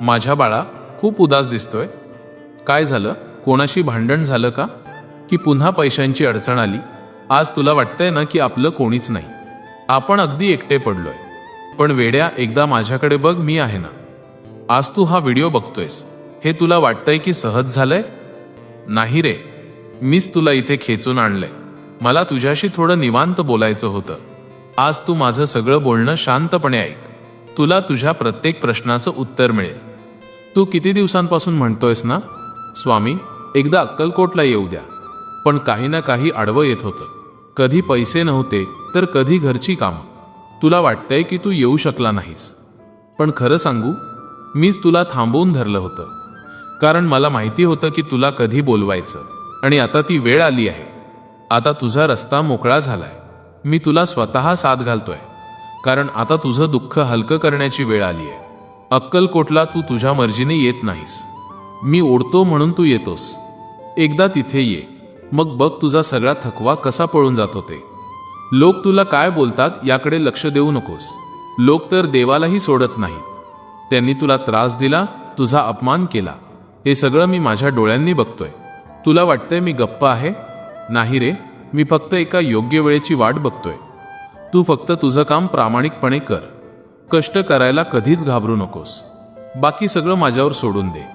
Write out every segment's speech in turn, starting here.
माझ्या बाळा खूप उदास दिसतोय. काय झालं? कोणाशी भांडण झालं का? की पुन्हा पैशांची अडचण आली? आज तुला वाटतंय ना की आपलं कोणीच नाही. आपण अगदी एकटे पडलोय. पण वेड्या एकदा माझ्याकडे बघ मी आहे ना. आज तू हा व्हिडिओ बघतोयस. हे तुला वाटतंय की सहज झालंय? नाही रे. मीच तुला इथे खेचून आणलंय. मला तुझ्याशी थोडं निवांत बोलायचं होतं. आज तू माझं सगळं बोलणं शांतपणे ऐक. तुला तुझ्या प्रत्येक प्रश्नाचं उत्तर मिळेल. तू किती दिवसांपासून म्हणतोयस ना? स्वामी एकदा अक्कलकोटला येऊ द्या. पण काही ना काही आडवं येत होतं. कधी पैसे नव्हते तर कधी घरची कामं. तुला वाटतंय की तू येऊ शकला नाहीस. पण खरं सांगू मीच तुला थांबवून धरलं होतं. कारण मला माहिती होतं की तुला कधी बोलवायचं. आणि आता ती वेळ आली आहे. आता तुझा रस्ता मोकळा झालाय. मी तुला स्वतः साथ घालतोय. कारण आता तुझं दुःख हलकं करण्याची वेळ आली आहे अक्कलकोटला तू तुझ्या मर्जीने येत नाहीस. मी ओढतो म्हणून तू येतोस. एकदा तिथे ये. मग बघ तुझा सगळा थकवा कसा पळून जातो ते लोक तुला काय बोलतात याकडे लक्ष देऊ नकोस. लोक तर देवालाही सोडत नाहीत. त्यांनी तुला त्रास दिला तुझा अपमान केला. हे सगळं मी माझ्या डोळ्यांनी बघतोय. तुला वाटतंय मी गप्प आहे? नाही रे मी फक्त एका योग्य वेळेची वाट बघतोय. तू फक्त तुझं काम प्रामाणिकपणे कर. कष्ट करायला कधीच घाबरू नकोस. बाकी सगळं माझ्यावर सोडून दे.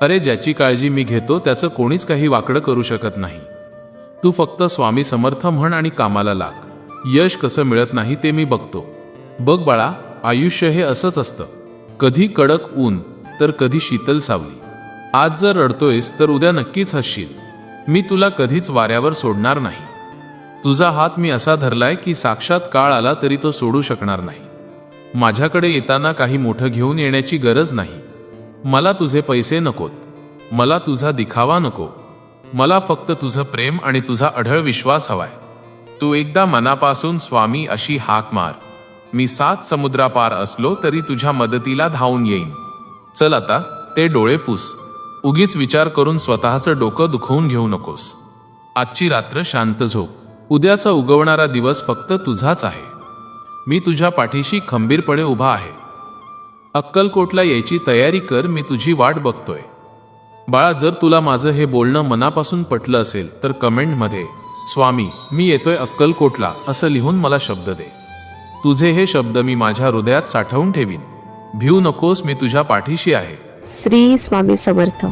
अरे ज्याची काळजी मी घेतो त्याचं कोणीच काही वाकडं करू शकत नाही. तू फक्त स्वामी समर्थ म्हण आणि कामाला लाग. यश कसं मिळत नाही ते मी बघतो. बघ बाळा आयुष्य हे असंच असतं. कधी कडक ऊन तर कधी शीतल सावली. आज जर रडतोयस तर उद्या नक्कीच हसशील. मी तुला कधीच वाऱ्यावर सोडणार नाही. तुझा हात मी असा धरलाय की साक्षात काळ आला तरी तो सोडू शकणार नाही. माझ्याकडे येताना काही मोठं घेऊन येण्याची गरज नाही. मला तुझे पैसे नकोत. मला तुझा दिखावा नको. मला फक्त तुझं प्रेम आणि तुझा अढळ विश्वास हवाय. तू एकदा मनापासून स्वामी अशी हाक मार. मी सात समुद्रापार असलो तरी तुझ्या मदतीला धावून येईन. चल आता ते डोळे पुस. उगीच विचार करून स्वतःचं डोकं दुखवून घेऊ नकोस. आजची रात्र शांत झोप. उद्याचा उगवणारा दिवस फक्त तुझाच आहे. मी तुझ्या पाठीशी खंबीरपणे उभा आहे. अक्कलकोटला यायची तयारी कर मी तुझी वाट बघतोय. बाळा जर तुला माझं हे बोलणं मनापासून पटलं असेल तर कमेंटमध्ये स्वामी मी येतोय अक्कलकोटला असं लिहून मला शब्द दे. तुझे हे शब्द मी माझ्या हृदयात साठवून ठेवीन. भिऊ नकोस मी तुझ्या पाठीशी आहे. श्री स्वामी समर्थ.